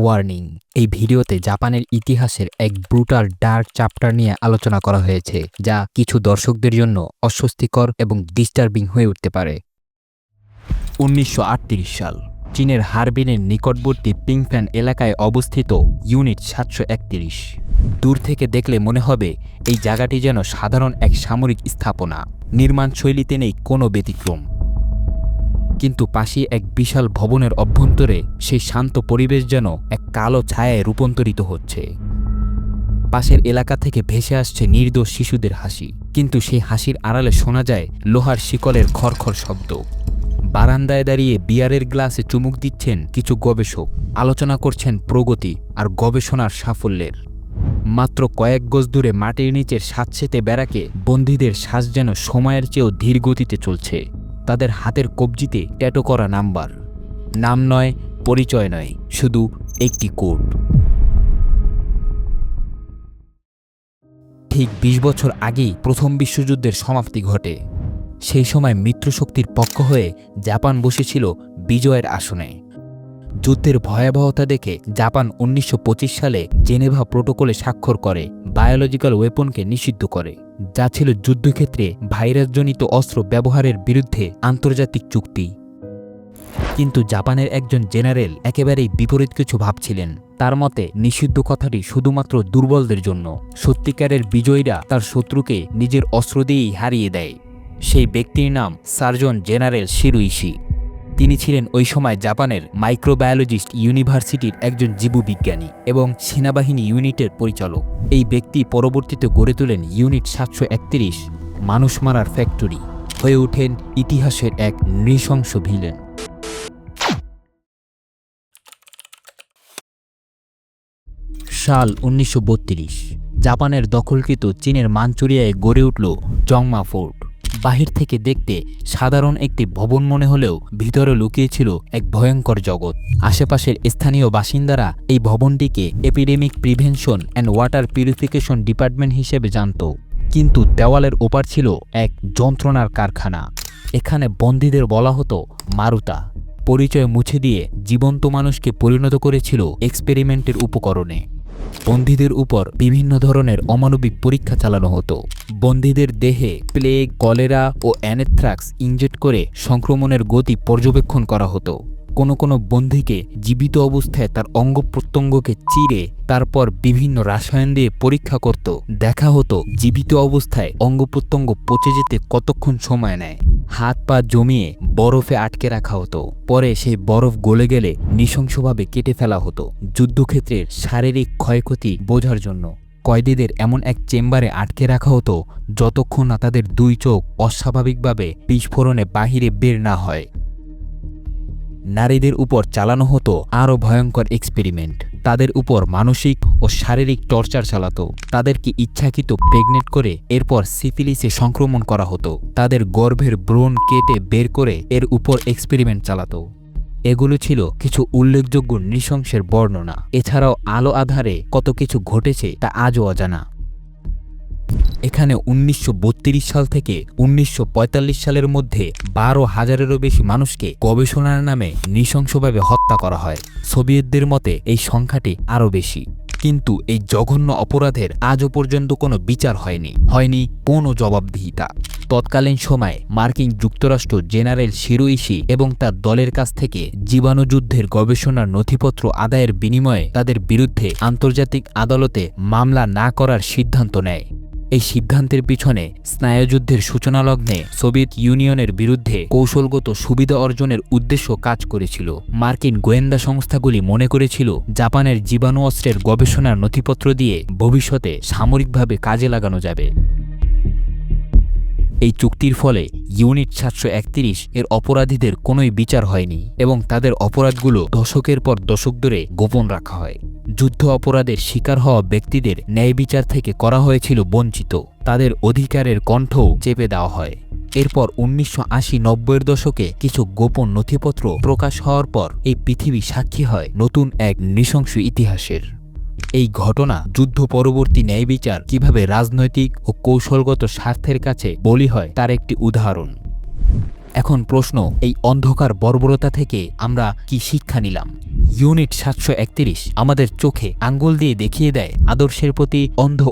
Warning এই ভিডিওতে জাপানের ইতিহাসের এক ব্রুটাল ডার্ক চ্যাপ্টার নিয়ে আলোচনা করা হয়েছে, যা কিছু দর্শকদের জন্য অস্বস্তিকর এবং ডিস্টার্বিং হয়ে উঠতে পারে। উনিশশো আটত্রিশ সাল, চীনের হারবিনের নিকটবর্তী পিংফ্যান এলাকায় অবস্থিত ইউনিট সাতশো একত্রিশ। দূর থেকে দেখলে মনে হবে, এই জায়গাটি যেন সাধারণ এক সামরিক স্থাপনা নির্মাণ শৈলীতে নেই কোনো ব্যতিক্রম। কিন্তু পাশে এক বিশাল ভবনের অভ্যন্তরে সেই শান্ত পরিবেশ যেন এক কালো ছায়ায় রূপান্তরিত হচ্ছে। পাশের এলাকা থেকে ভেসে আসছে নির্দোষ শিশুদের হাসি। কিন্তু সেই হাসির আড়ালে শোনা যায় লোহার শিকলের খরখর শব্দ। বারান্দায় দাঁড়িয়ে বিয়ারের গ্লাসে চুমুক দিচ্ছেন কিছু গবেষক। আলোচনা করছেন প্রগতি আর গবেষণার সাফল্যের। মাত্র কয়েক গজ দূরে মাটির নিচের স্বাচ্ছেতে বেড়াকে বন্দীদের শ্বাস যেন সময়ের চেয়েও ধীর গতিতে চলছে। তাদের হাতের কবজিতে ট্যাটো করা নাম্বার। নাম নয়, পরিচয় নয়, শুধু একটি কোড। ঠিক ২০ বছর আগেই প্রথম বিশ্বযুদ্ধের সমাপ্তি ঘটে। সেই সময় মিত্রশক্তির পক্ষ হয়ে জাপান বসেছিল বিজয়ের আসনে। যুদ্ধের ভয়াবহতা দেখে জাপান উনিশশো পঁচিশ সালে জেনেভা প্রোটোকলে স্বাক্ষর করে, বায়োলজিক্যাল ওয়েপনকে নিষিদ্ধ করে, যা ছিল যুদ্ধক্ষেত্রে ভাইরাসজনিত অস্ত্র ব্যবহারের বিরুদ্ধে আন্তর্জাতিক চুক্তি। কিন্তু জাপানের একজন জেনারেল একেবারেই বিপরীত কিছু ভাবছিলেন। তার মতে, নিষিদ্ধ কথাটি শুধুমাত্র দুর্বলদের জন্য, সত্যিকারের বিজয়ীরা তার শত্রুকে নিজের অস্ত্র দিয়েই হারিয়ে দেয়। সেই ব্যক্তির নাম সার্জন জেনারেল শিরুইশি। তিনি ছিলেন ওই সময় জাপানের মাইক্রোবায়োলজিস্ট ইউনিভার্সিটির একজন জীববিজ্ঞানী এবং সেনাবাহিনী ইউনিটের পরিচালক। এই ব্যক্তি পরবর্তীতে গড়ে তোলেন ইউনিট সাতশো একত্রিশ, মানুষ মারার ফ্যাক্টরি হয়ে ওঠেন ইতিহাসের এক নৃশংস ভিলেন। সাল উনিশশো বত্রিশ, জাপানের দখলকৃত চীনের মানচুরিয়ায় গড়ে উঠল জংমা ফোর্ট। বাহির থেকে দেখতে সাধারণ একটি ভবন মনে হলেও ভিতরে লুকিয়েছিল এক ভয়ঙ্কর জগৎ। আশেপাশের স্থানীয় বাসিন্দারা এই ভবনটিকে epidemic prevention and water purification department হিসেবে জানত। কিন্তু দেওয়ালের ওপার ছিল এক যন্ত্রণার কারখানা। এখানে বন্দীদের বলা হতো মারুতা। পরিচয় মুছে দিয়ে জীবন্ত মানুষকে পরিণত করেছিল এক্সপেরিমেন্টের উপকরণে। বন্দীদের উপর বিভিন্ন ধরনের অমানবিক পরীক্ষা চালানো হতো। বন্দীদের দেহে প্লেগ, কলেরা ও অ্যানেথ্রাক্স ইনজেক্ট করে সংক্রমণের গতি পর্যবেক্ষণ করা হতো। কোনো কোনো বন্দীকে জীবিত অবস্থায় তার অঙ্গ প্রত্যঙ্গকে চিরে তারপর বিভিন্ন রাসায়ন দিয়ে পরীক্ষা করত। দেখা হতো জীবিত অবস্থায় অঙ্গ প্রত্যঙ্গ পচে যেতে কতক্ষণ সময় নেয়। হাত পা জমিয়ে বরফে আটকে রাখা হতো। পরে সেই বরফ গলে গেলে নৃশংসভাবে কেটে ফেলা হতো যুদ্ধক্ষেত্রের শারীরিক ক্ষয়ক্ষতি বোঝার জন্য। কয়েদিদের এমন এক চেম্বারে আটকে রাখা হতো যতক্ষণ না তাদের দুই চোখ অস্বাভাবিকভাবে বিস্ফোরণে বাহিরে বের না হয়। নারীদের উপর চালানো হতো আরও ভয়ঙ্কর এক্সপেরিমেন্ট তাদের উপর মানসিক ও শারীরিক টর্চার চালাতো। তাদেরকে ইচ্ছাকৃত প্রেগনেন্ট করে এরপর সিফিলিসে সংক্রমণ করা হতো। তাদের গর্ভের ব্রণ কেটে বের করে এর উপর এক্সপেরিমেন্ট চালাতো। এগুলো ছিল কিছু উল্লেখযোগ্য নৃশংসের বর্ণনা। এছাড়াও আলো আধারে কত কিছু ঘটেছে তা আজও অজানা। এখানে উনিশশো বত্রিশ সাল থেকে উনিশশো পঁয়তাল্লিশ সালের মধ্যে বারো হাজারেরও বেশি মানুষকে গবেষণার নামে নৃশংসভাবে হত্যা করা হয়। সোভিয়েতদের মতে এই সংখ্যাটি আরও বেশি। কিন্তু এই জঘন্য অপরাধের আজও পর্যন্ত কোনো বিচার হয়নি। হয়নি কোনো জবাবদিহিতা। তৎকালীন সময়ে মার্কিন যুক্তরাষ্ট্র জেনারেল শিরোইশি এবং তার দলের কাছ থেকে জীবাণুযুদ্ধের গবেষণার নথিপত্র আদায়ের বিনিময়ে তাদের বিরুদ্ধে আন্তর্জাতিক আদালতে মামলা না করার সিদ্ধান্ত নেয়। এই সিদ্ধান্তের পিছনে স্নায়ুযুদ্ধের সূচনালগ্নে সোভিয়েত ইউনিয়নের বিরুদ্ধে কৌশলগত সুবিধা অর্জনের উদ্দেশ্য কাজ করেছিল। মার্কিন গোয়েন্দা সংস্থাগুলি মনে করেছিল, জাপানের জীবাণু অস্ত্রের গবেষণার নথিপত্র দিয়ে ভবিষ্যতে সামরিকভাবে কাজে লাগানো যাবে। এই চুক্তির ফলে ইউনিট সাতশো একত্রিশ এর অপরাধীদের কোনোই বিচার হয়নি এবং তাদের অপরাধগুলো দশকের পর দশক ধরে গোপন রাখা হয়। যুদ্ধ অপরাধের শিকার হওয়া ব্যক্তিদের ন্যায় বিচার থেকে করা হয়েছিল বঞ্চিত। তাদের অধিকারের কণ্ঠও চেপে দেওয়া হয়। এরপর উনিশশো আশি নব্বইয়ের দশকে কিছু গোপন নথিপত্র প্রকাশ হওয়ার পর এই পৃথিবী সাক্ষী হয় নতুন এক নৃশংস ইতিহাসের। এই ঘটনা যুদ্ধ পরবর্তী ন্যায় বিচার কীভাবে রাজনৈতিক ও কৌশলগত স্বার্থের কাছে বলি হয় তার একটি উদাহরণ। এখন প্রশ্ন, এই অন্ধকার বর্বরতা থেকে আমরা কি শিক্ষা নিলাম? ইউনিট সাতশো একত্রিশ আমাদের চোখে আঙ্গুল দিয়ে দেখিয়ে দেয়, আদর্শের প্রতি অন্ধ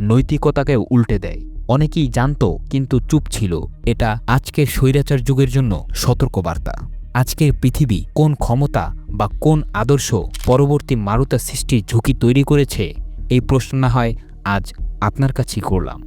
নৈতিকতাকেও উল্টে দেয়। অনেকেই জানত, কিন্তু চুপ ছিল। এটা আজকের স্বৈরাচার যুগের জন্য সতর্কবার্তা। আজকের পৃথিবী কোন ক্ষমতা বা কোন আদর্শ পরবর্তী মারুতা সৃষ্টির ঝুঁকি তৈরি করেছে? এই প্রশ্ন না হয় আজ আপনার কাছেই করলাম।